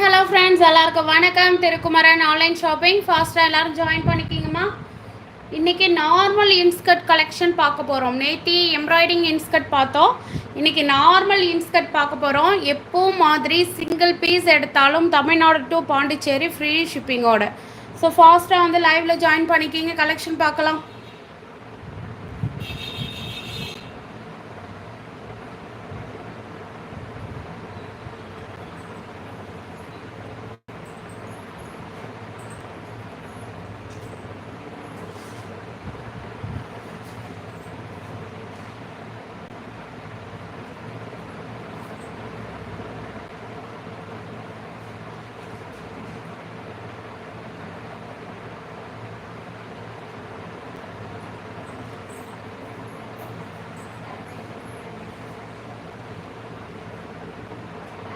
Hi hello friends எல்லாருக்கும் வணக்கம். Thirukumaran online shopping ஃபாஸ்ட்டாக எல்லாரும் ஜாயின் பண்ணிக்கிங்கம்மா. இன்றைக்கி நார்மல் இன்ஸ்கர்ட் கலெக்ஷன் பார்க்க போகிறோம் நேத்தி எம்ப்ராய்டிங் இன்ஸ்கர்ட் பார்த்தோம். இன்றைக்கி நார்மல் இன்ஸ்கர்ட் பார்க்க போகிறோம் எப்பவும் மாதிரி சிங்கிள் பீஸ் எடுத்தாலும் தமிழ்நாடு டு பாண்டிச்சேரி ஃப்ரீ ஷிப்பிங்கோட ஸோ ஃபாஸ்ட்டாக வந்து லைவில் ஜாயின் பண்ணிக்கிங்க. கலெக்ஷன் பார்க்கலாம்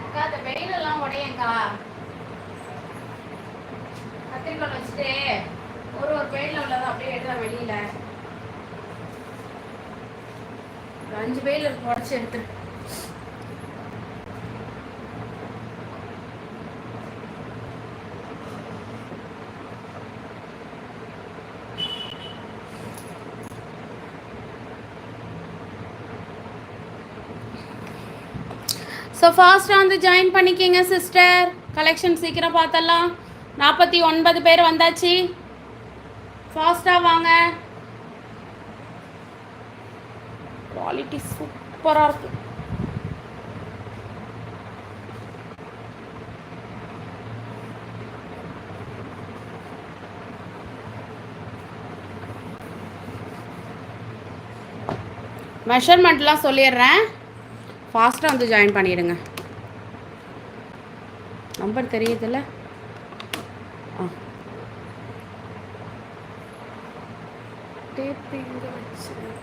அக்கா அந்த வெயிலெல்லாம் உடையங்கா கத்திரிக்கோல் வச்சுட்டு ஒரு ஒரு வெயிலில் உள்ளதை அப்படியே எடுத்தா வெளியில ஒரு வெயில் உடச்சி எடுத்து ஸோ ஃபாஸ்ட்டாக வந்து ஜாயின் பண்ணிக்கிங்க சிஸ்டர் கலெக்ஷன் சீக்கிரம் பார்த்தலாம் நாற்பத்தி ஒன்பது பேர் வந்தாச்சு. ஃபாஸ்ட்டாக வாங்க. குவாலிட்டிஸ் சூப்பராக இருக்கு. மெஷர்மெண்ட்லாம் சொல்லிடுறேன். ஃபாஸ்ட்டாக வந்து ஜாயின் பண்ணிடுங்க. நம்பர் தெரியுதுல்ல? ஆ. டேப் எங்கே வச்சு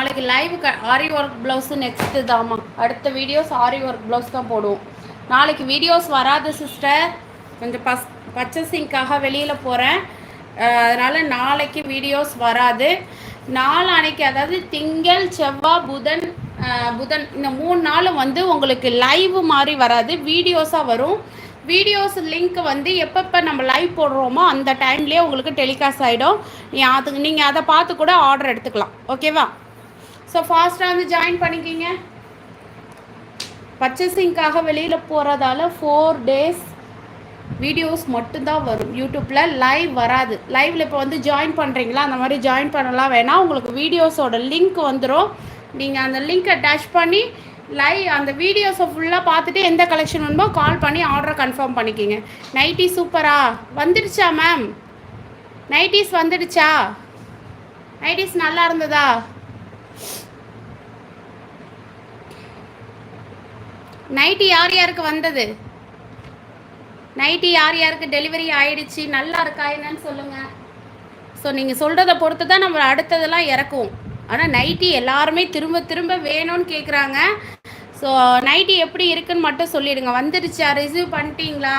நாளைக்கு லைவ் க ஆரி ஒர்க் ப்ளவுஸு நெக்ஸ்ட்டு தாம்மா. அடுத்த வீடியோஸ் ஆரி ஒர்க் ப்ளவுஸ் தான் போடுவோம். நாளைக்கு வீடியோஸ் வராது சிஸ்டர் கொஞ்சம் பஸ் பர்ச்சேசிங்க்காக வெளியில் போகிறேன் அதனால் நாளைக்கு வீடியோஸ் வராது. நாளானைக்கு அதாவது திங்கள் செவ்வாய் புதன் புதன் இந்த மூணு நாளும் வந்து உங்களுக்கு லைவ் மாதிரி வராது. வீடியோஸாக வரும். வீடியோஸ் லிங்க் வந்து எப்பப்போ நம்ம லைவ் போடுறோமோ அந்த டைம்லேயே உங்களுக்கு டெலிகாஸ்ட் ஆகிடும் நீ அதுக்கு நீங்கள் அதை பார்த்து கூட ஆர்டர் எடுத்துக்கலாம். ஓகேவா ஸோ ஃபாஸ்ட்டாக வந்து ஜாயின் பண்ணிக்கிங்க. பர்ச்சேசிங்க்காக வெளியில் போகிறதால ஃபோர் டேஸ் வீடியோஸ் மட்டும்தான் வரும். யூடியூப்பில் லைவ் வராது. லைவில் இப்போ வந்து ஜாயின் பண்ணுறீங்களா அந்த மாதிரி ஜாயின் பண்ணலாம் வேணாம் உங்களுக்கு வீடியோஸோட லிங்க் வந்துடும் நீங்கள் அந்த லிங்க்கை டச் பண்ணி லைவ் அந்த வீடியோஸை ஃபுல்லாக பார்த்துட்டு எந்த கலெக்ஷன் வேணுமோ கால் பண்ணி ஆர்டரை கன்ஃபார்ம் பண்ணிக்கிங்க. நைட்டி சூப்பரா வந்துடுச்சா மேம் நைட்டிஸ் வந்துடுச்சா? நைட்டிஸ் நல்லா இருந்ததா? நைட்டி யார் யாருக்கு வந்தது? நைட்டி யார் யாருக்கு டெலிவரி ஆயிடுச்சு? நல்லா இருக்கா என்னன்னு சொல்லுங்கள் ஸோ நீங்கள் சொல்கிறத பொறுத்து தான் நம்ம அடுத்ததெல்லாம் இறக்குவோம். ஆனால் நைட்டி எல்லாருமே திரும்ப திரும்ப வேணும்னு கேட்குறாங்க ஸோ நைட்டி எப்படி இருக்குன்னு மட்டும் சொல்லிடுங்க. வந்துடுச்சா? ரிசீவ் பண்ணிட்டீங்களா?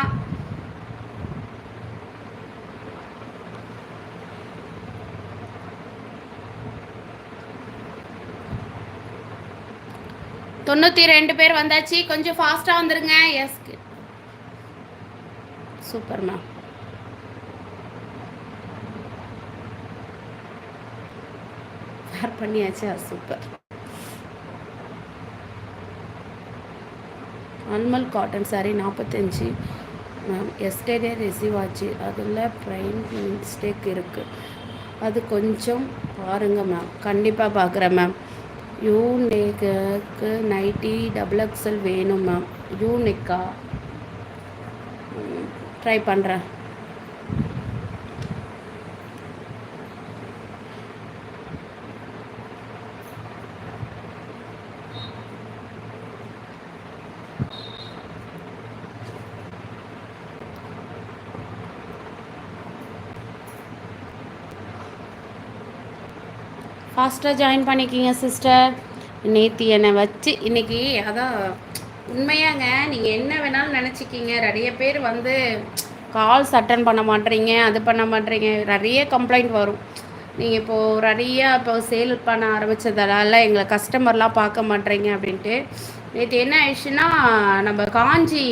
தொண்ணூற்றி ரெண்டு பேர் வந்தாச்சு. கொஞ்சம் ஃபாஸ்ட்டாக வந்துருங்க. எஸ் சூப்பர் மேம் பண்ணியாச்சா? சூப்பர் அன்மல் காட்டன் சாரி நாற்பத்தஞ்சு மேம் எஸ்டேடே ரிசீவ் ஆச்சு. அதில் ப்ரைம் மிஸ்டேக் இருக்குது அது கொஞ்சம் பாருங்கள் மேம் கண்டிப்பாக பார்க்குறேன் ma'am you nighty double XL வேணும் மேம் யூனிக்கா? ட்ரை பண்ணுறேன் ஃபாஸ்ட்டாக ஜாயின் பண்ணிக்கிங்க சிஸ்டர் நேற்று என்னை வச்சு இன்றைக்கி அதான் உண்மையாங்க நீங்கள் என்ன வேணாலும் நினச்சிக்கிங்க. நிறைய பேர் வந்து கால்ஸ் அட்டன் பண்ண மாட்டேறீங்க அது பண்ண மாட்டேறீங்க நிறைய கம்ப்ளைண்ட் வரும். நீங்கள் இப்போது நிறையா இப்போ சேல் பண்ண ஆரம்பித்ததால எங்களை கஸ்டமர்லாம் பார்க்க மாட்டேறீங்க அப்படின்ட்டு. நேற்று என்ன ஆயிடுச்சுன்னா நம்ம காஞ்சி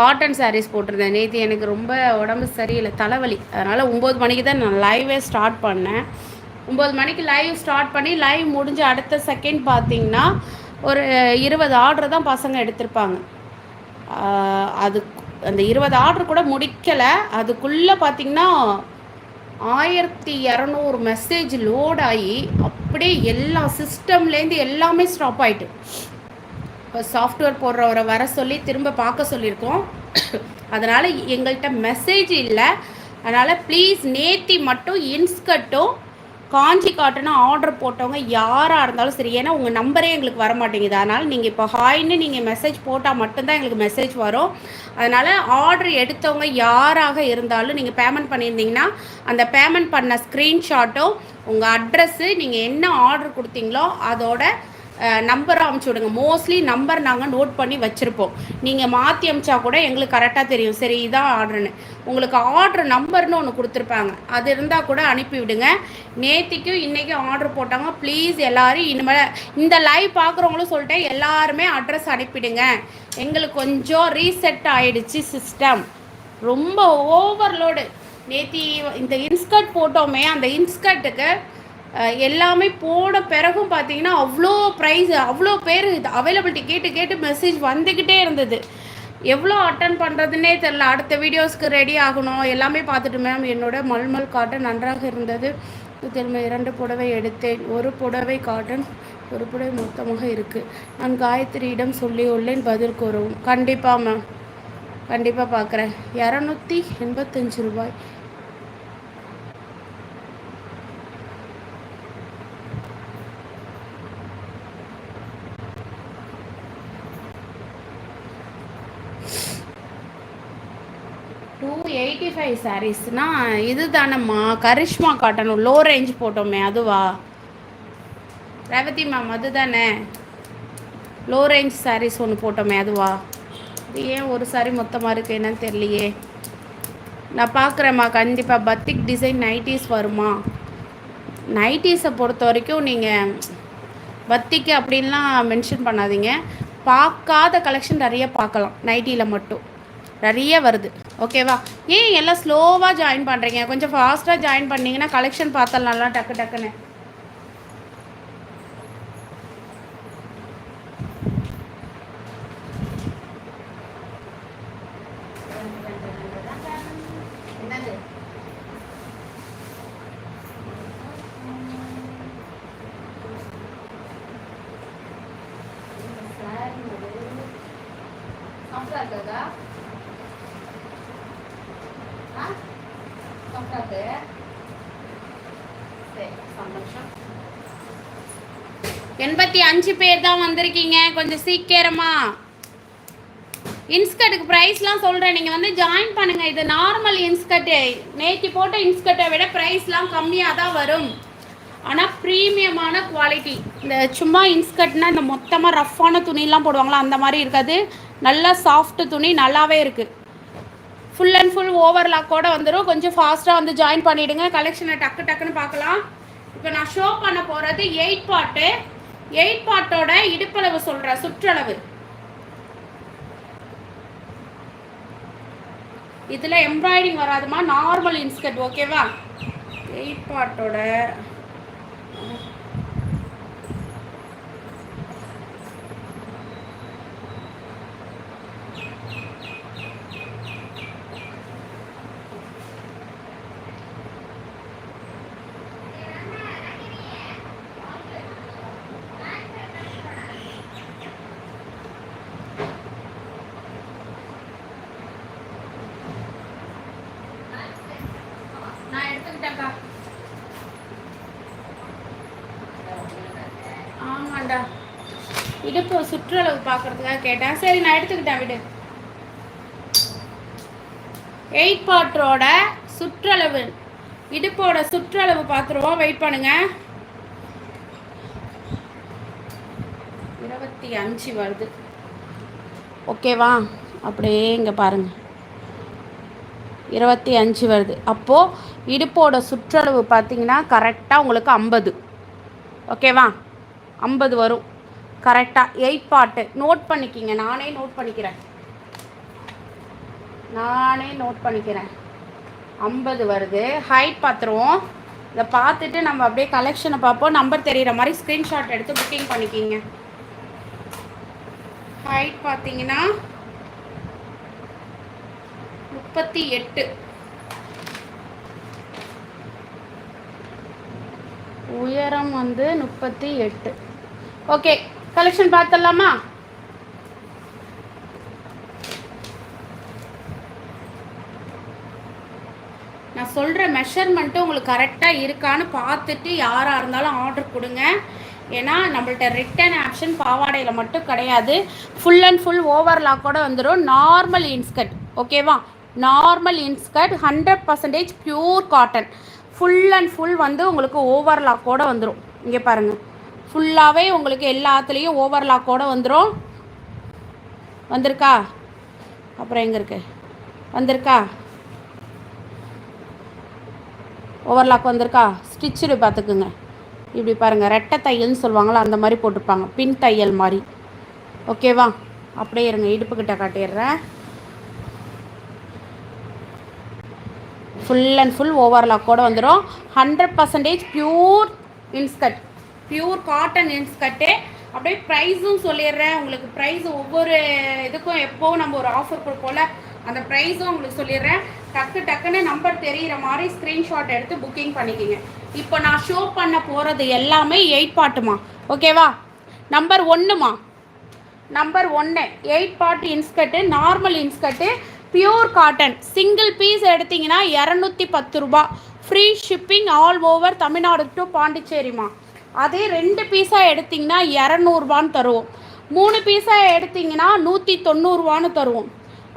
காட்டன் சாரீஸ் போட்டிருந்தேன். நேற்று எனக்கு ரொம்ப உடம்பு சரியில்லை தலைவலி. அதனால் ஒம்பது மணிக்கு தான் நான் லைவே ஸ்டார்ட் பண்ணேன். ஒம்பது மணிக்கு லைவ் ஸ்டார்ட் பண்ணி லைவ் முடிஞ்ச அடுத்த செகண்ட் பார்த்தீங்கன்னா ஒரு இருபது ஆர்டர் தான் பசங்க எடுத்திருப்பாங்க. அது அந்த இருபது ஆர்டர் கூட முடிக்கலை. அதுக்குள்ளே பார்த்திங்கன்னா ஆயிரத்தி இரநூறு மெசேஜ் லோட் ஆகி அப்படியே எல்லா சிஸ்டம்லேருந்து எல்லாமே ஸ்டாப் ஆகிட்டு இப்போ சாஃப்ட்வேர் போடுறவரை வர சொல்லி திரும்ப பார்க்க சொல்லியிருக்கோம். அதனால் எங்கள்கிட்ட மெசேஜ் இல்லை. அதனால் ப்ளீஸ் நேத்தி மட்டும் இன்ஸ்கட்டும் காஞ்சி காட்டுனா ஆர்டர் போட்டவங்க யாராக இருந்தாலும் சரி ஏன்னா உங்கள் நம்பரே எங்களுக்கு வர மாட்டேங்குது அதனால் நீங்கள் இப்போ ஹாய்ன்னு நீங்கள் மெசேஜ் போட்டால் மட்டும்தான் எங்களுக்கு மெசேஜ் வரும். அதனால் ஆர்டர் எடுத்தவங்க யாராக இருந்தாலும் நீங்கள் பேமெண்ட் பண்ணியிருந்தீங்கன்னா அந்த பேமெண்ட் பண்ண ஸ்க்ரீன்ஷாட்டும் உங்கள் அட்ரஸ்ஸு நீங்கள் என்ன ஆர்டர் கொடுத்தீங்களோ அதோட நம்பரை அமுச்சு விடுங்க. மோஸ்ட்லி நம்பர் நாங்கள் நோட் பண்ணி வச்சுருப்போம். நீங்கள் மாற்றி அமிச்சா கூட எங்களுக்கு கரெக்டாக தெரியும். சரி இதான் ஆர்டர்னு உங்களுக்கு ஆர்டர் நம்பர்னு ஒன்று கொடுத்துருப்பாங்க. அது இருந்தால் கூட அனுப்பி விடுங்க. நேற்றுக்கும் இன்றைக்கும் ஆர்டர் போட்டாங்க. ப்ளீஸ் எல்லோரும் இனிமேல் இந்த லைவ் பார்க்குறவங்களும் சொல்லிட்டேன். எல்லாருமே அட்ரஸ் அனுப்பிடுங்க. எங்களுக்கு கொஞ்சம் ரீசெட் ஆகிடுச்சு சிஸ்டம் ரொம்ப ஓவர்லோடு நேற்று இந்த இன்ஸ்கர்ட் போட்டோமே அந்த இன்ஸ்கர்ட்டுக்கு எல்லாமே போன பிறகும் பார்த்தீங்கன்னா அவ்வளோ ப்ரைஸ் அவ்வளோ பேர் இது அவைலபிலிட்டி கேட்டு கேட்டு மெசேஜ் வந்துக்கிட்டே இருந்தது. எவ்வளோ அட்டன் பண்ணுறதுனே தெரில அடுத்த வீடியோஸ்க்கு ரெடி ஆகணும். எல்லாமே பார்த்துட்டு மேம் என்னோட மல்மல் காட்டன் நன்றாக இருந்தது. திரும்ப இரண்டு புடவை எடுத்தேன். ஒரு புடவை காட்டன் ஒரு புடவை மொத்தமாக இருக்குது நான் காயத்ரியிடம் சொல்லி உள்ளேன் பதில் கூறவும். கண்டிப்பாக மேம் கண்டிப்பாக பார்க்குறேன். இரநூத்தி எண்பத்தஞ்சு ரூபாய் டூ எயிட்டி ஃபைவ் சாரீஸ்னால் இது தானம்மா கரிஷ்மா காட்டன் லோ ரேஞ்ச் போட்டோமே அதுவா? ரேவதி மேம் அது தானே லோ ரேஞ்ச் சாரீஸ் ஒன்று போட்டோமே அதுவா? இது ஏன் ஒரு சாரி மொத்தமாக இருக்குது என்னன்னு தெரியலையே. நான் பார்க்குறேம்மா கண்டிப்பாக பத்திக் டிசைன் நைட்டிஸ் வருமா? நைட்டிஸை பொறுத்த வரைக்கும் நீங்கள் பத்திக்கு அப்படின்லாம் மென்ஷன் பண்ணாதீங்க. பார்க்காத கலெக்ஷன் நிறைய பார்க்கலாம் நைட்டியில் மட்டும். நிறைய வருது. ஓகேவா ஏன் எல்லாம் ஸ்லோவாக ஜாயின் பண்ணுறீங்க கொஞ்சம் ஃபாஸ்ட்டாக ஜாயின் பண்ணிங்கன்னா கலெக்ஷன் நல்லா டக்கு டக்குன்னு. எண்பத்தி அஞ்சு பேர் தான் வந்திருக்கீங்க. கொஞ்சம் சீக்கிரமா. இன்ஸ்கர்ட்டுக்கு ப்ரைஸ்லாம் சொல்கிறேன் நீங்கள் வந்து ஜாயின் பண்ணுங்கள் இது நார்மல் இன்ஸ்கர்ட்டு நேற்று போட்ட இன்ஸ்கர்ட்டை விட ப்ரைஸ்லாம் கம்மியாக தான் வரும். ஆனால் ப்ரீமியமான குவாலிட்டி இந்த சும்மா இன்ஸ்கர்ட்னா இந்த மொத்தமாக ரஃப்பான துணிலாம் போடுவாங்களா அந்த மாதிரி இருக்காது. நல்லா சாஃப்ட் துணி நல்லாவே இருக்குது ஃபுல் அண்ட் ஃபுல் ஓவர்லாக்கோடு வந்துடும் கொஞ்சம் ஃபாஸ்ட்டாக வந்து ஜாயின் பண்ணிவிடுங்க கலெக்ஷனை டக்கு டக்குன்னு பார்க்கலாம். இப்போ நான் ஷோ பண்ண போகிறது எயிட் பாட்டு எயிட் பாட்டோட இடுப்பளவு சொல்கிறேன் சுற்றளவு. இதில் எம்ப்ராய்டிங் வராதுமா? நார்மல் இன்ஸ்கர்ட் ஓகேவா எயிட் பாட்டோட வீட்டுக்கு ஒரு சுற்றுலவு பார்க்குறதுக்காக கேட்டேன். சரி நான் எடுத்துக்கிட்டேன் விடு. எயிட் பாட்டரோட சுற்றளவு. இடுப்போட சுற்றளவு பார்த்துருவோம். வெயிட் பண்ணுங்க. இருபத்தி அஞ்சு வருது. ஓகேவா? அப்படியே இங்கே பாருங்கள் இருபத்தி அஞ்சு வருது. அப்போது இடுப்போட சுற்றளவு பார்த்தீங்கன்னா கரெக்டாக உங்களுக்கு ஐம்பது. ஓகேவா? ஐம்பது வரும். கரெக்டாக எயிட் பாட்டு நோட் பண்ணிக்கிங்க. நானே நோட் பண்ணிக்கிறேன். நானே நோட் பண்ணிக்கிறேன். ஐம்பது வருது. ஹைட் பார்த்துருவோம் இதை பார்த்துட்டு நம்ம அப்படியே கலெக்ஷனை பார்ப்போம். நம்பர் தெரிகிற மாதிரி ஸ்க்ரீன்ஷாட் எடுத்து புக்கிங் பண்ணிக்கிங்க. ஹைட் பார்த்தீங்கன்னா முப்பத்தி எட்டு. உயரம் வந்து முப்பத்தி எட்டு. ஓகே கலெக்ஷன் பார்த்துடலாமா? நான் சொல்கிற மெஷர்மெண்ட்டு உங்களுக்கு கரெக்டாக இருக்கான்னு பார்த்துட்டு யாராக இருந்தாலும் ஆர்டர் கொடுங்க. ஏன்னா நம்மள்ட்ட ரிட்டன் ஆப்ஷன் பாவாடையில் மட்டும் கிடையாது. ஃபுல் அண்ட் ஃபுல் ஓவர்லாக்கோட வந்துடும் நார்மல் இன்ஸ்கர்ட் ஓகேவா normal inskirt hundred percentage pure cotton full and full வந்து உங்களுக்கு ஓவர்லாக்கோடு வந்துடும் இங்கே பாருங்கள் ஃபுல்லாகவே உங்களுக்கு எல்லாத்துலேயும் ஓவர்லாக்கோடு வந்துடும் வந்திருக்கா? அப்புறம் எங்கே இருக்கு? வந்திருக்கா? ஓவர்லாக் வந்திருக்கா? ஸ்டிச்சுடு பார்த்துக்குங்க. இப்படி பாருங்கள் ரெட்டை தையல்னு சொல்லுவாங்களா அந்த மாதிரி போட்டிருப்பாங்க. பின் தையல் மாதிரி. ஓகேவா அப்படியே இருங்க இடுப்புக்கிட்ட காட்டிடுறேன். ஃபுல் அண்ட் ஃபுல் ஓவர்லாக்கோடு வந்துடும் hundred percentage pure inskirt pure cotton inskirt அப்படியே ப்ரைஸும் சொல்லிடுறேன். உங்களுக்கு ப்ரைஸ் ஒவ்வொரு இதுக்கும் எப்போவும் நம்ம ஒரு ஆஃபர் கொடுப்போம்ல அந்த ப்ரைஸும் உங்களுக்கு சொல்லிடுறேன். டக்கு டக்குன்னு நம்பர் தெரிகிற மாதிரி ஸ்க்ரீன்ஷாட் எடுத்து புக்கிங் பண்ணிக்கிங்க. இப்போ நான் ஷோ பண்ண போகிறது எல்லாமே எயிட் பாட்டுமா ஓகேவா நம்பர் ஒன்றுமா நம்பர் ஒன்று eight part inskirt normal inskirt pure cotton single piece எடுத்திங்கன்னா இரநூத்தி பத்து ரூபா free shipping all over Tamil Nadu to பாண்டிச்சேரிமா அதே ரெண்டு பீஸாக எடுத்திங்கன்னா இரநூறுபான்னு தருவோம். மூணு பீஸாக எடுத்திங்கன்னா நூற்றி தொண்ணூறுவான்னு தருவோம்.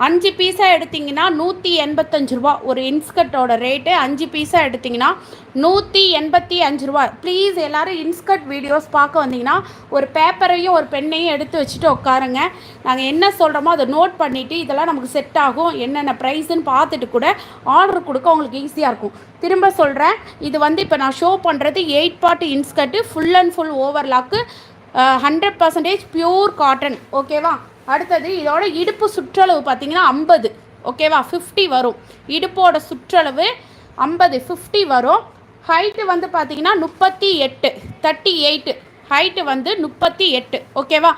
அஞ்சு பீஸாக எடுத்திங்கன்னா நூற்றி எண்பத்தஞ்சு ரூபா. ஒரு இன்ஸ்கர்ட்டோட ரேட்டு அஞ்சு பீஸாக எடுத்திங்கன்னா நூற்றி எண்பத்தி அஞ்சு ரூபா. ப்ளீஸ் எல்லோரும் இன்ஸ்கர்ட் வீடியோஸ் பார்க்க வந்தீங்கன்னா ஒரு பேப்பரையும் ஒரு பெண்ணையும் எடுத்து வச்சுட்டு உட்காருங்க. நாங்கள் என்ன சொல்கிறோமோ அதை நோட் பண்ணிவிட்டு இதெல்லாம் நமக்கு செட் ஆகும். என்னென்ன ப்ரைஸுன்னு பார்த்துட்டு கூட ஆர்டர் கொடுக்க உங்களுக்கு ஈஸியாக இருக்கும். திரும்ப சொல்கிறேன் இது வந்து இப்போ நான் ஷோ பண்ணுறது eight part inskirt full and full overlock hundred percentage pure cotton ஓகேவா அடுத்தது இதோட இடுப்பு சுற்றளவு பார்த்தீங்கன்னா ஐம்பது. ஓகேவா? ஃபிஃப்டி வரும். இடுப்போட சுற்றளவு ஐம்பது ஃபிஃப்டி வரும். ஹைட்டு வந்து பார்த்தீங்கன்னா முப்பத்தி எட்டு தேர்ட்டி எயிட்டு ஹைட்டு வந்து முப்பத்தி எட்டு ஓகேவா?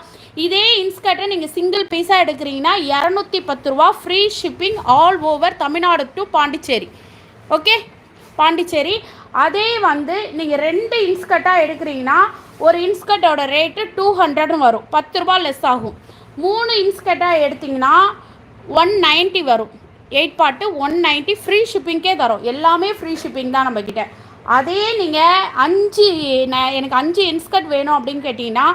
இதே இன்ஸ்கர்ட்டை நீங்கள் சிங்கிள் பீஸாக எடுக்கிறீங்கன்னா இரநூத்தி பத்து ரூபா free shipping all over Tamil Nadu to Pondicherry. Okay? Pondicherry. அதே வந்து நீங்கள் ரெண்டு இன்ஸ்கர்ட்டாக எடுக்கிறீங்கன்னா ஒரு இன்ஸ்கர்ட்டோட ரேட்டு டூ ஹண்ட்ரட்னு வரும். பத்து ரூபா லெஸ் ஆகும். மூணு இன்ஸ்கர்ட்டாக எடுத்திங்கன்னா ஒன் நைன்ட்டி வரும். Eight part one ninety free ஷிப்பிங்க்கே தரும். எல்லாமே ஃப்ரீ ஷிப்பிங் தான் நம்மக்கிட்ட அதே நீங்கள் அஞ்சு நான் எனக்கு அஞ்சு இன்ஸ்கர்ட் வேணும் அப்படின்னு கேட்டிங்கன்னா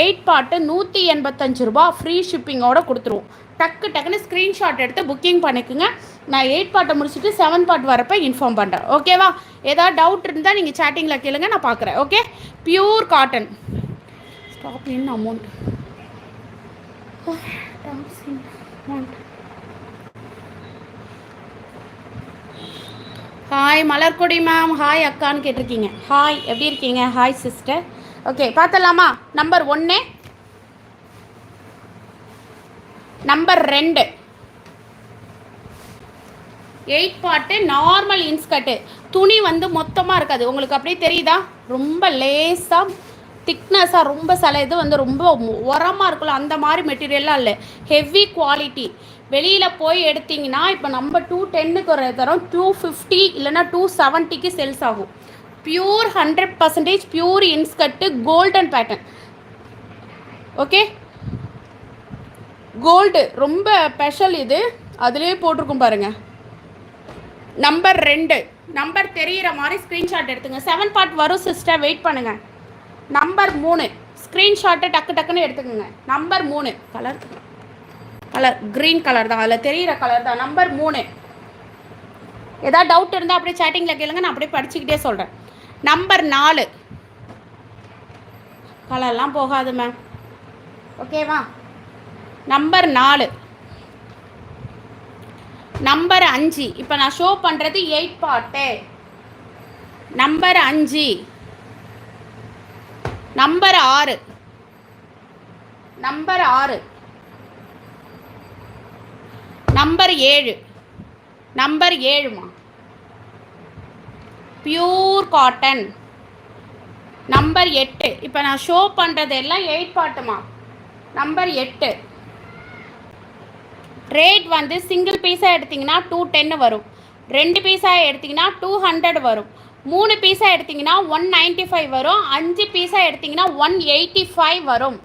எயிட் பாட்டு நூற்றி எண்பத்தஞ்சு ரூபா ஃப்ரீ ஷிப்பிங்கோடு கொடுத்துருவோம். டக்கு டக்குன்னு ஸ்க்ரீன்ஷாட் எடுத்து புக்கிங் பண்ணிக்குங்க. நான் எயிட் பாட்டை முடிச்சுட்டு செவன் பாட் வரப்போ இன்ஃபார்ம் பண்ணுறேன் ஓகேவா ஏதாவது டவுட் இருந்தால் நீங்கள் சேட்டிங்கில் கேளுங்க நான் பார்க்குறேன் okay pure cotton stop in amount hi Malarkodi ma'am hi அக்கான்னு கேட்டிருக்கீங்க. ஹாய் எப்படி இருக்கீங்க? ஹாய் சிஸ்டர் ஓகே பார்த்தலாமா நம்பர் ஒன்று நம்பர் ரெண்டு. எயிட் பாட்டு நார்மல் இன்ஸ்கர்ட்டு துணி வந்து மொத்தமாக இருக்காது. உங்களுக்கு அப்படியே தெரியுதா? ரொம்ப லேசாக திக்னஸாக ரொம்ப சில இது வந்து ரொம்ப உரமாக இருக்குல்ல அந்த மாதிரி மெட்டீரியல்லாம் இல்லை. ஹெவி குவாலிட்டி வெளியில் போய் எடுத்திங்கன்னா இப்போ நம்ம டூ டென்னுக்கு ஒரு தரோம் டூ ஃபிஃப்டி இல்லைனா டூ செவன்ட்டிக்கு சேல்ஸ் ஆகும். Pure hundred percentage pure இன்ஸ்கட்டு golden pattern okay gold ரொம்ப ஸ்பெஷல் இது. அதுலேயே போட்டிருக்கும் பாருங்கள் நம்பர் ரெண்டு. நம்பர் தெரிகிற மாதிரி ஸ்க்ரீன்ஷாட் எடுத்துங்க. செவன் பார்ட் வரும் சிஸ்டர் வெயிட் பண்ணுங்கள் நம்பர் மூணு. ஸ்க்ரீன்ஷாட்டை டக்கு டக்குன்னு எடுத்துக்கோங்க. நம்பர் மூணு. கலர் கலர் க்ரீன் கலர் தான். அதில் தெரிகிற கலர் தான். நம்பர் மூணு. ஏதாவது டவுட் இருந்தால் அப்படியே சேட்டிங்கில் கேளுங்க. நான் அப்படியே படிச்சுக்கிட்டே சொல்கிறேன் நம்பர் நாலு. கலர்லாம் போகாது மேம் ஓகேவா நம்பர் நாலு. நம்பர் அஞ்சு. இப்போ நான் ஷோ பண்ணுறது எயிட் பார்ட்டு நம்பர் அஞ்சு. நம்பர் ஆறு. நம்பர் ஆறு. நம்பர் ஏழு. நம்பர் ஏழுமா? பியூர் காட்டன் நம்பர் எட்டு. இப்போ நான் ஷோ பண்ணுறது எல்லாம் எயிட் பாட்டுமா? நம்பர் எட்டு. ரேட் வந்து சிங்கிள் பீஸாக எடுத்திங்கன்னா டூ டென்னு வரும். ரெண்டு பீஸாக எடுத்திங்கன்னா டூ ஹண்ட்ரட் வரும். மூணு பீஸாக எடுத்திங்கன்னா ஒன் நைன்ட்டி ஃபைவ் வரும். அஞ்சு பீஸாக எடுத்திங்கன்னா ஒன் எயிட்டி ஃபைவ் வரும்.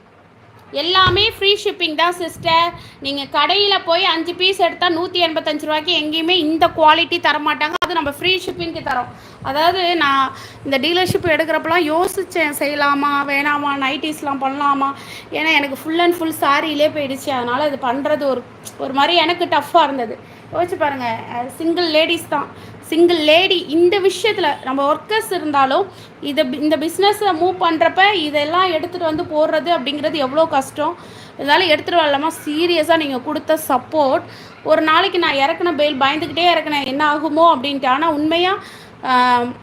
எல்லாமே ஃப்ரீ ஷிப்பிங் தான் சிஸ்டர் நீங்கள் கடையில் போய் அஞ்சு பீஸ் எடுத்தால் நூற்றி எண்பத்தஞ்சு ரூபாய்க்கு எங்கேயுமே இந்த குவாலிட்டி தரமாட்டாங்க. அது நம்ம ஃப்ரீ ஷிப்பிங்க்கு தரோம். அதாவது நான் இந்த டீலர்ஷிப் எடுக்கிறப்பெல்லாம் யோசித்தேன் செய்யலாமா வேணாமா நைட்டிஸ்லாம் பண்ணலாமா? ஏன்னா எனக்கு ஃபுல் அண்ட் ஃபுல் சாரியிலே போயிடுச்சு. அதனால் இது பண்ணுறது ஒரு ஒரு மாதிரி எனக்கு டஃப்பாக இருந்தது. யோசிச்சு பாருங்கள் சிங்கிள் லேடிஸ் தான். சிங்கிள் லேடி இந்த விஷயத்தில் நம்ம ஒர்க்கர்ஸ் இருந்தாலும் இதை இந்த பிஸ்னஸை மூவ் பண்ணுறப்ப இதெல்லாம் எடுத்துகிட்டு வந்து போடுறது அப்படிங்கிறது எவ்வளோ கஷ்டம். இதனால் எடுத்துகிட்டு வரலாமா? சீரியஸாக நீங்கள் கொடுத்த சப்போர்ட் ஒரு நாளைக்கு நான் இறக்குன பெயில் பயந்துக்கிட்டே இறக்குனேன் என்ன ஆகுமோ அப்படின்ட்டு. ஆனால் உண்மையாக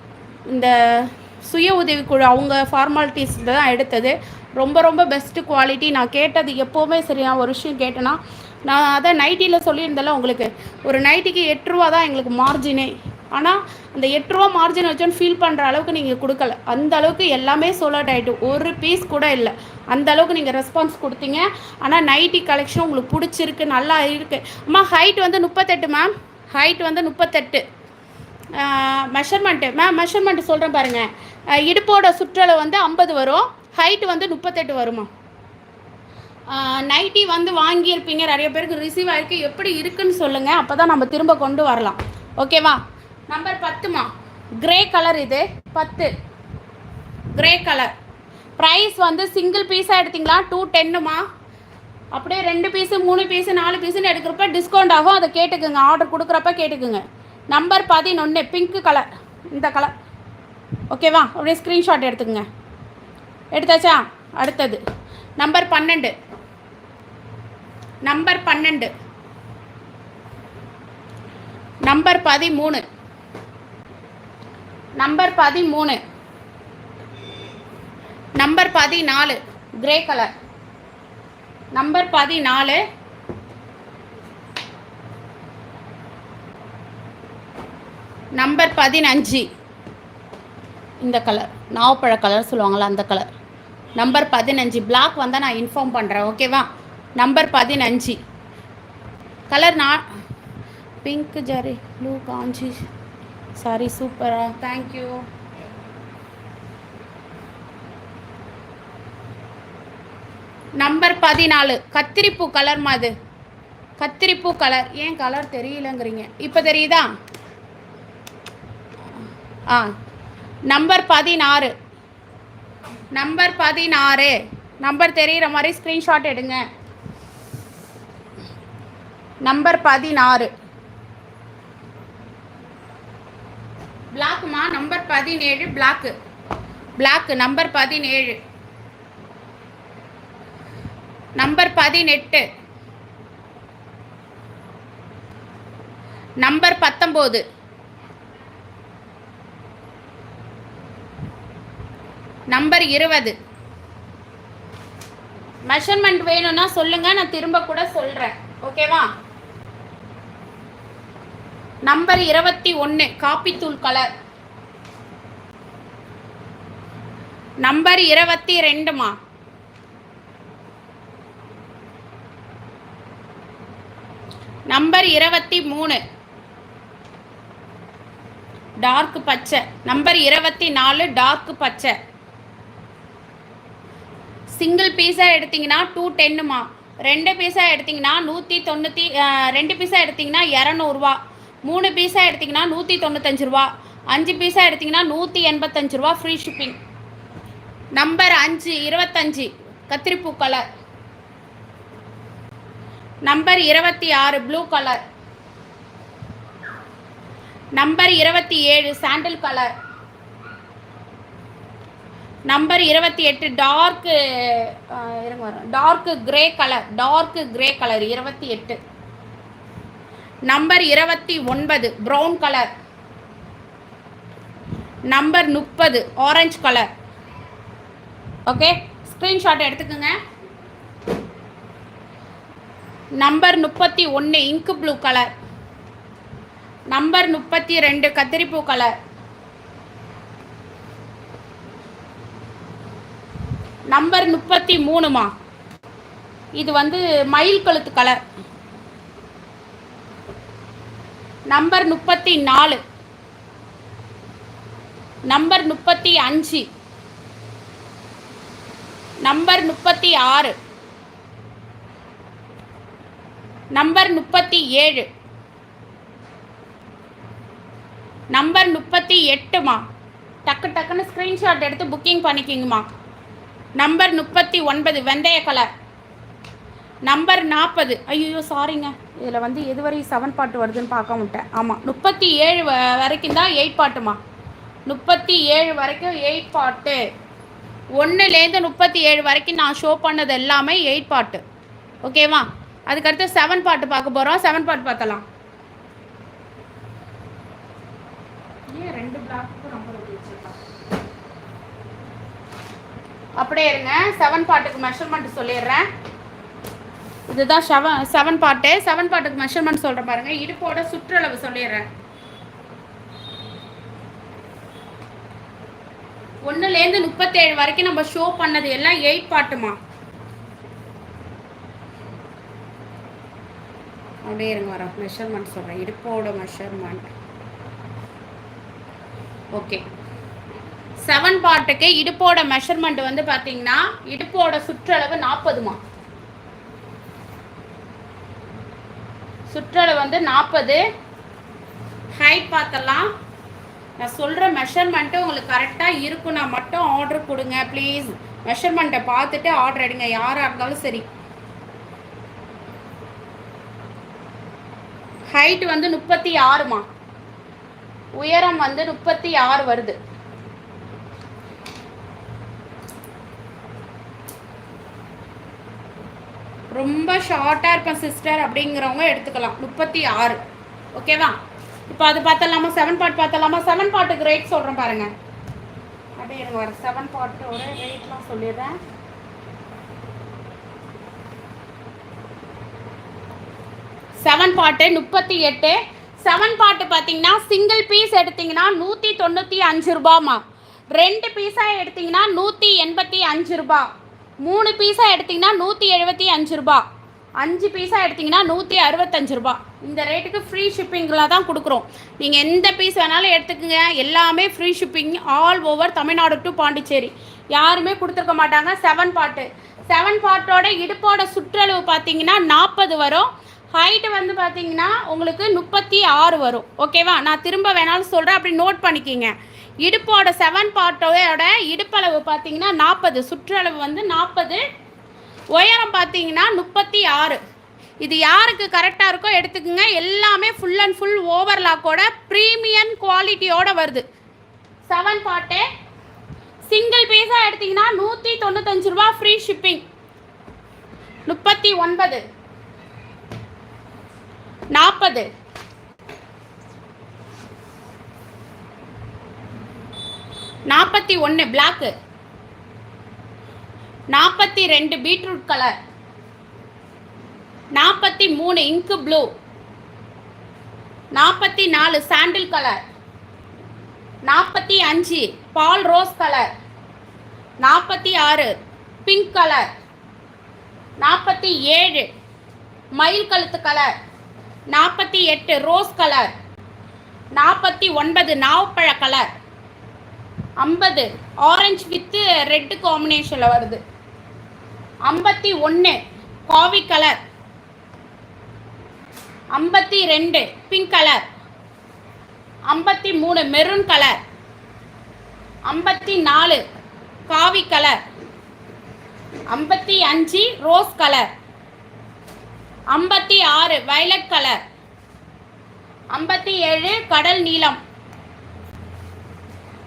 இந்த சுய உதவிக்குழு அவங்க ஃபார்மாலிட்டிஸில் தான் எடுத்தது. ரொம்ப ரொம்ப பெஸ்ட்டு குவாலிட்டி நான் கேட்டது எப்போவுமே சரி நான் ஒரு விஷயம் கேட்டேன்னா நான் அதான் நைட்டியில் சொல்லியிருந்தேன்ல உங்களுக்கு. ஒரு நைட்டிக்கு எட்டு ரூபா தான் எங்களுக்கு மார்ஜினே ஆனால் அந்த எட்டு ரூபா மார்ஜின் வச்சோன்னு ஃபீல் பண்ணுற அளவுக்கு நீங்கள் கொடுக்கல. அந்த அளவுக்கு எல்லாமே சோலட் ஆகிட்டு ஒரு பீஸ் கூட இல்லை. அந்த அளவுக்கு நீங்கள் ரெஸ்பான்ஸ் கொடுத்தீங்க. ஆனால் நைட்டி கலெக்ஷன் உங்களுக்கு பிடிச்சிருக்கு நல்லா இருக்குது அம்மா ஹைட் வந்து முப்பத்தெட்டு மேம் ஹைட் வந்து முப்பத்தெட்டு. மெஷர்மெண்ட்டு மேம் மெஷர்மெண்ட்டு சொல்கிறேன் பாருங்கள் இடுப்போட சுற்றளவு வந்து ஐம்பது வரும். ஹைட்டு வந்து முப்பத்தெட்டு வருமா? நைட்டி வந்து வாங்கியிருப்பீங்க. நிறைய பேருக்கு ரிசீவ் ஆகிருக்கு எப்படி இருக்குன்னு சொல்லுங்கள் அப்போ தான் நம்ம திரும்ப கொண்டு வரலாம். ஓகேவா நம்பர் பத்துமா? கிரே கலர் இது. பத்து. கிரே கலர் ப்ரைஸ் வந்து சிங்கிள் பீஸாக எடுத்திங்களா? டூ டென்னுமா அப்படியே ரெண்டு பீஸு மூணு பீஸு நாலு பீஸுன்னு எடுக்கிறப்ப டிஸ்கவுண்ட் ஆகும். அதை கேட்டுக்குங்க. ஆர்டர் கொடுக்குறப்ப கேட்டுக்குங்க. நம்பர் பதினொன்று பிங்க்கு கலர் இந்த கலர் ஓகேவா அப்படியே ஸ்க்ரீன்ஷாட் எடுத்துக்கோங்க. எடுத்தாச்சா? அடுத்தது. நம்பர் பன்னெண்டு. நம்பர் பன்னெண்டு. நம்பர் பதிமூணு. நம்பர் பதிமூணு. நம்பர் பதினாலு. கிரே கலர் நம்பர் பதினாலு. நம்பர் பதினஞ்சு. இந்த கலர் நாவப்பழ கலர் சொல்லுவாங்களா அந்த கலர் நம்பர் பதினஞ்சு. பிளாக் வந்தால் நான் இன்ஃபார்ம் பண்ணுறேன் ஓகேவா நம்பர் பதினஞ்சு. கலர் நான் பிங்க் ஜரி ப்ளூ காஞ்சி சாரி சூப்பரா தேங்க்யூ நம்பர் பதினாலு. கத்திரிப்பூ கலர் மாது கத்திரிப்பூ கலர் ஏன் கலர் தெரியலங்கிறீங்க? இப்போ தெரியுதா? ஆ. நம்பர் பதினாறு. நம்பர் பதினாறு. நம்பர் தெரிகிற மாதிரி ஸ்க்ரீன்ஷாட் எடுங்க. நம்பர் பதினாறு. பிளாக்குமா நம்பர் பதினேழு பிளாக்கு பிளாக்கு நம்பர் பதினேழு. நம்பர் பதினெட்டு. நம்பர் பத்தொம்போது. நம்பர் இருபது. மெஷர்மெண்ட் வேணும்னா சொல்லுங்க நான் திரும்ப கூட சொல்றேன். ஓகேவா நம்பர் இருபத்தி ஒன்று காப்பித்தூள் கலர் நம்பர் இருபத்தி ரெண்டுமா? நம்பர் இருபத்தி மூணு. டார்க் பச்சை. நம்பர் இருபத்தி நாலு டார்க் பச்சை. சிங்கிள் பீஸாக எடுத்தீங்கன்னா டூ டென்னுமா? ரெண்டு பீஸாக எடுத்தீங்கன்னா நூற்றி தொண்ணூற்றி ரெண்டு பீஸாக எடுத்தீங்கன்னா இரநூறுவா. மூணு பீஸாக எடுத்திங்கன்னா நூற்றி தொண்ணூத்தஞ்சு ரூபா. அஞ்சு பீஸாக எடுத்திங்கன்னா நூற்றி எண்பத்தஞ்சு ரூபா ஃப்ரீ ஷிப்பிங் நம்பர் அஞ்சு இருபத்தஞ்சி. கத்திரிப்பூ கலர் நம்பர் இருபத்தி ஆறு ப்ளூ கலர் நம்பர் இருபத்தி ஏழு சாண்டில் கலர் நம்பர் இருபத்தி எட்டு டார்க்கு இருங்க dark grey colour dark grey colour இருபத்தி எட்டு. நம்பர் இருபத்தி ஒன்பது ப்ரௌன் கலர் நம்பர் முப்பது ஆரஞ்சு கலர் ஓகே ஸ்க்ரீன்ஷாட் எடுத்துக்கோங்க. நம்பர் முப்பத்தி ஒன்று இங்கு ப்ளூ கலர் நம்பர் முப்பத்தி ரெண்டு கத்திரிப்பூ கலர் நம்பர் முப்பத்தி மூணுமா? இது வந்து மயில் கழுத்து கலர் நம்பர் முப்பத்தி நாலு. நம்பர் முப்பத்தி அஞ்சு. நம்பர் முப்பத்தி ஆறு. நம்பர் முப்பத்தி ஏழு. நம்பர் முப்பத்தி எட்டுமா? டக்கு டக்குன்னு ஸ்க்ரீன்ஷாட் எடுத்து புக்கிங் பண்ணிக்கிங்கம்மா. நம்பர் முப்பத்தி ஒன்பது வெந்தய கலர் நம்பர் நாற்பது. ஐயோ சாரிங்க இதில் வந்து எதுவரை செவன் பாட்டு வருதுன்னு பார்க்க முட்டேன். ஆமாம் முப்பத்தி ஏழு வ வரைக்கும் தான் எயிட் பாட்டுமா முப்பத்தி ஏழு வரைக்கும் எயிட் பாட்டு ஒன்றுலேருந்து முப்பத்தி ஏழு வரைக்கும் நான் ஷோ பண்ணது எல்லாமே எயிட் பாட்டு ஓகேவா அதுக்கடுத்து செவன் பாட்டு பார்க்க போகிறோம் செவன் பாட்டு பார்த்தலாம். ஏன் ரெண்டு பிளாக்கு அப்படியே இருங்க. செவன் பாட்டுக்கு மெஷர்மெண்ட் சொல்லிடுறேன். இதுதான் செவன் செவன் பாட்டு செவன் பாட்டுக்கு மெஷர்மெண்ட் சொல்கிறேன் பாருங்கள் இடுப்போட சுற்றளவு சொல்லிடுறேன். ஒன்றுலேருந்து முப்பத்தேழு வரைக்கும் நம்ம ஷோ பண்ணது எல்லாம் எயிட் பாட்டுமா அப்படியே இருங்க வர மெஷர்மெண்ட் சொல்கிறேன் இடுப்போட மெஷர்மெண்ட் ஓகே செவன் பாட்டுக்கு இடுப்போட மெஷர்மெண்ட் வந்து பார்த்தீங்கன்னா இடுப்போட சுற்றளவு நாற்பதுமா சுற்றளவு வந்து நாற்பது ஹைட் பார்த்தலாம் நான் சொல்கிற மெஷர்மெண்ட்டு உங்களுக்கு கரெக்டாக இருக்குன்னா மட்டும் ஆர்டர் கொடுங்க ப்ளீஸ் மெஷர்மெண்ட்டை பார்த்துட்டு ஆர்டர் எடுங்க யாராக இருந்தாலும் சரி. ஹைட் வந்து முப்பத்தி ஆறுமா? உயரம் வந்து முப்பத்தி ஆறு வருது. ரொம்ப ஷார்ட்டாக இருப்பேன் சிஸ்டர் அப்படிங்கிறவங்க எடுத்துக்கலாம். முப்பத்தி ஆறு. ஓகேவா இப்போ அது பார்த்தலாமா செவன் பாட் பார்த்தலாமா செவன் பாட்டுக்கு ரேட் சொல்கிறேன் பாருங்கள் அப்படியே எனக்கு வர செவன் பாட்டோட ரேட்லாம் சொல்லிடுறேன். செவன் பாட்டு முப்பத்தி எட்டு. செவன் பாட்டு பார்த்தீங்கன்னா சிங்கிள் பீஸ் எடுத்தீங்கன்னா நூற்றி தொண்ணூற்றி அஞ்சு ரூபாம்மா. ரெண்டு பீஸாக எடுத்தீங்கன்னா நூற்றி எண்பத்தி அஞ்சு ரூபா. மூணு பீஸாக எடுத்திங்கன்னா நூற்றி எழுபத்தி அஞ்சு ரூபா. அஞ்சு பீஸாக எடுத்திங்கன்னா நூற்றி அறுபத்தஞ்சு ரூபா. இந்த ரேட்டுக்கு ஃப்ரீ ஷிப்பிங்கில் தான் கொடுக்குறோம். நீங்கள் எந்த பீஸ் வேணாலும் எடுத்துக்கோங்க. எல்லாமே free shipping all over Tamil Nadu to Pondicherry. யாருமே கொடுத்துருக்க மாட்டாங்க. செவன் பாட்டு செவன் பாட்டோட இடுப்போட சுற்றளவு பார்த்தீங்கன்னா நாற்பது வரும். ஹைட்டு வந்து பார்த்தீங்கன்னா உங்களுக்கு முப்பத்தி ஆறு வரும். ஓகேவா நான் திரும்ப வேணாலும் சொல்கிறேன் அப்படி நோட் பண்ணிக்கிங்க. இடுப்போட செவன் பார்ட்டோட இடுப்பளவு பார்த்தீங்கன்னா நாற்பது சுற்றளவு வந்து நாற்பது உயரம் பார்த்தீங்கன்னா முப்பத்தி ஆறு. இது யாருக்கு கரெக்டாக இருக்கோ எடுத்துக்கோங்க. எல்லாமே ஃபுல் அண்ட் ஃபுல் ஓவர்லாக்கோட ப்ரீமியம் குவாலிட்டியோட வருது. செவன் பாட்டு சிங்கிள் பீஸாக எடுத்திங்கன்னா நூற்றி தொண்ணூத்தஞ்சு ரூபா ஃப்ரீ ஷிப்பிங் முப்பத்தி ஒன்பது. நாற்பது நாற்பத்தி ஒன்று பிளாக்கு நாற்பத்தி ரெண்டு பீட்ரூட் கலர் நாற்பத்தி மூணு இங்கு ப்ளூ நாற்பத்தி நாலு சாண்டில் கலர் நாற்பத்தி அஞ்சு பால் ரோஸ் கலர் நாற்பத்தி ஆறு பிங்க் கலர் நாற்பத்தி ஏழு மயில் கழுத்து கலர் நாற்பத்தி எட்டு ரோஸ் கலர் நாற்பத்தி ஒன்பது நாவப்பழ கலர் ஐம்பது. ஆரஞ்சு வித்து ரெட்டு காம்பினேஷனில் வருது. ஐம்பத்தி ஒன்று காவி கலர் ஐம்பத்தி ரெண்டு. பிங்க் கலர் ஐம்பத்தி மூணு. மெரூன் கலர் ஐம்பத்தி நாலு. காவி கலர் ஐம்பத்தி அஞ்சு. ரோஸ் கலர் ஐம்பத்தி ஆறு. வயலட் கலர் ஐம்பத்தி ஏழு. கடல் நீளம்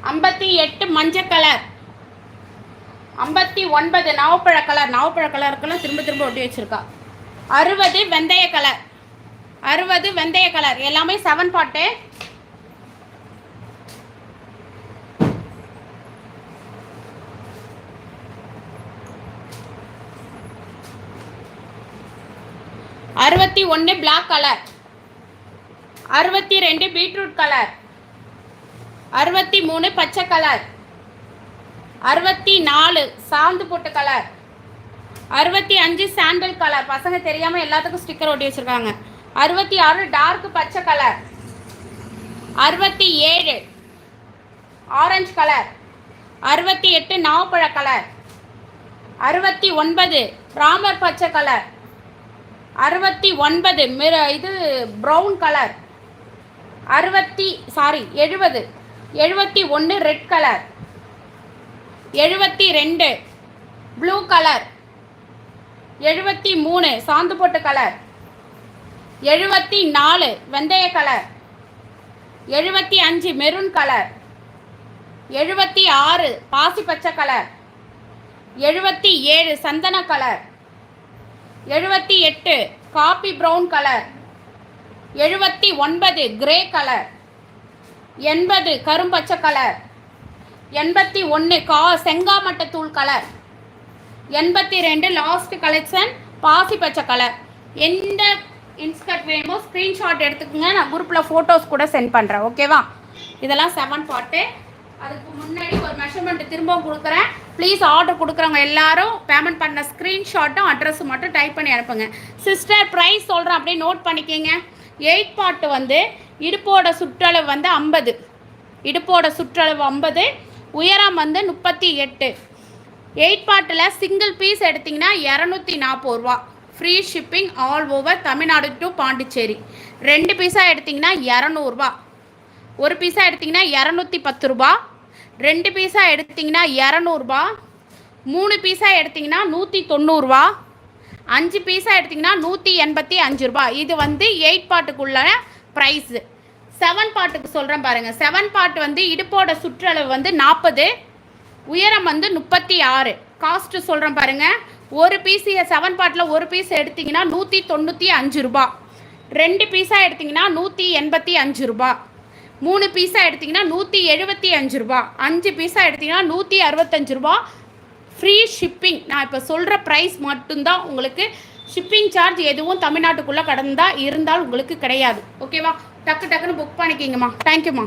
ஐம்பத்தி எட்டு மஞ்சள் கலர். ஐம்பத்தி ஒன்பது நவப்பழ கலர். நவப்பழ கலருக்கெல்லாம் திரும்ப திரும்ப ஒட்டி வச்சுருக்கா. அறுபது வெந்தய கலர். அறுபது வெந்தய கலர். எல்லாமே செவன் பாட்டு அறுபத்தி ஒன்று பிளாக் கலர் அறுபத்தி ரெண்டு பீட்ரூட் கலர் அறுபத்தி மூணு பச்சை கலர். அறுபத்தி நாலு சாந்து போட்ட கலர். அறுபத்தி அஞ்சு சாண்டல் கலர் பசங்க தெரியாமல் எல்லாத்துக்கும் ஸ்டிக்கர் ஒட்டி வச்சுருக்காங்க. அறுபத்தி ஆறு டார்க் பச்சை கலர் அறுபத்தி ஏழு ஆரஞ்சு கலர் அறுபத்தி எட்டு நாவப்பழ கலர் அறுபத்தி ஒன்பது ராமர் பச்சை கலர் அறுபத்தி ஒன்பது மிர இது ப்ரௌன் கலர் அறுபத்தி சாரி எழுபது. எழுபத்தி ஒன்று ரெட் கலர் எழுபத்தி ரெண்டு ப்ளூ கலர் எழுபத்தி மூணு சாந்து போட்டு கலர் எழுபத்தி நாலு வெந்தய கலர் எழுபத்தி அஞ்சு மெரூன் கலர் எழுபத்தி ஆறு பாசி பச்சை கலர் எழுபத்தி ஏழு சந்தன கலர் எழுபத்தி எட்டு காபி ப்ரௌன் கலர் எழுபத்தி ஒன்பது கிரே கலர் எண்பது கரும்பச்சை கலர். எண்பத்தி ஒன்று கா செங்காமட்ட தூள் கலர். எண்பத்தி ரெண்டு லாஸ்ட் கலெக்ஷன் பாசி பச்சை கலர். எந்த இன்ஸ்கர்ட் வேணுமோ ஸ்க்ரீன்ஷாட் எடுத்துக்கோங்க. நான் குரூப்பில் ஃபோட்டோஸ் கூட சென்ட் பண்ணுறேன் ஓகேவா இதெல்லாம் செவன் பாட்டு அதுக்கு முன்னாடி ஒரு மெஷர்மெண்ட் திரும்பவும் கொடுக்குறேன். ப்ளீஸ் ஆர்டர் கொடுக்குறவங்க எல்லாரும் பேமெண்ட் பண்ண ஸ்க்ரீன்ஷாட்டும் அட்ரஸும் மட்டும் டைப் பண்ணி அனுப்புங்க. சிஸ்டர் ப்ரைஸ் சொல்கிறேன் அப்படியே நோட் பண்ணிக்கோங்க. எயிட் பாட்டு வந்து இடுப்போட சுற்றளவு வந்து ஐம்பது. இடுப்போட சுற்றளவு ஐம்பது உயரம் வந்து முப்பத்தி எட்டு. எயிட் பாட்டில் சிங்கிள் பீஸ் எடுத்திங்கன்னா இரநூத்தி நாற்பது ரூபா. Free shipping all over Tamil Nadu to Pondicherry. ரெண்டு பீஸாக எடுத்திங்கன்னா இரநூறுபா ஒரு பீஸாக எடுத்திங்கன்னா இரநூத்தி பத்து ரூபா. ரெண்டு பீஸாக எடுத்திங்கன்னா இரநூறுபா மூணு பீஸாக எடுத்திங்கன்னா நூற்றி தொண்ணூறுரூவா அஞ்சு பீஸாக எடுத்திங்கன்னா நூற்றி எண்பத்தி அஞ்சு ரூபா இது வந்து எயிட் பாட்டுக்குள்ள ப்ரைஸு செவன் பாட்டுக்கு சொல்கிறேன் பாருங்கள் செவன் பாட்டு வந்து இடுப்போட சுற்றளவு வந்து நாற்பது உயரம் வந்து முப்பத்தி ஆறு. காஸ்ட்டு சொல்கிறேன் பாருங்கள் ஒரு பீஸ் செவன் பாட்டில் ஒரு பீஸ் எடுத்திங்கன்னா நூற்றி தொண்ணூற்றி அஞ்சு ரூபா ரெண்டு பீஸாக எடுத்திங்கன்னா நூற்றி எண்பத்தி அஞ்சு ரூபா மூணு பீஸாக எடுத்திங்கன்னா நூற்றி எழுபத்தி அஞ்சு ரூபா அஞ்சு பீஸாக எடுத்திங்கன்னா நூற்றி அறுபத்தஞ்சு ரூபா ஃப்ரீ ஷிப்பிங் நான் இப்போ சொல்கிற ப்ரைஸ் மட்டும்தான் உங்களுக்கு ஷிப்பிங் சார்ஜ் எதுவும் தமிழ்நாட்டுக்குள்ளே கடந்தால் இருந்தால் உங்களுக்கு கிடையாது. ஓகேவா டக்கு டக்குன்னு புக் பண்ணிக்கிங்கம்மா. தேங்க்யூம்மா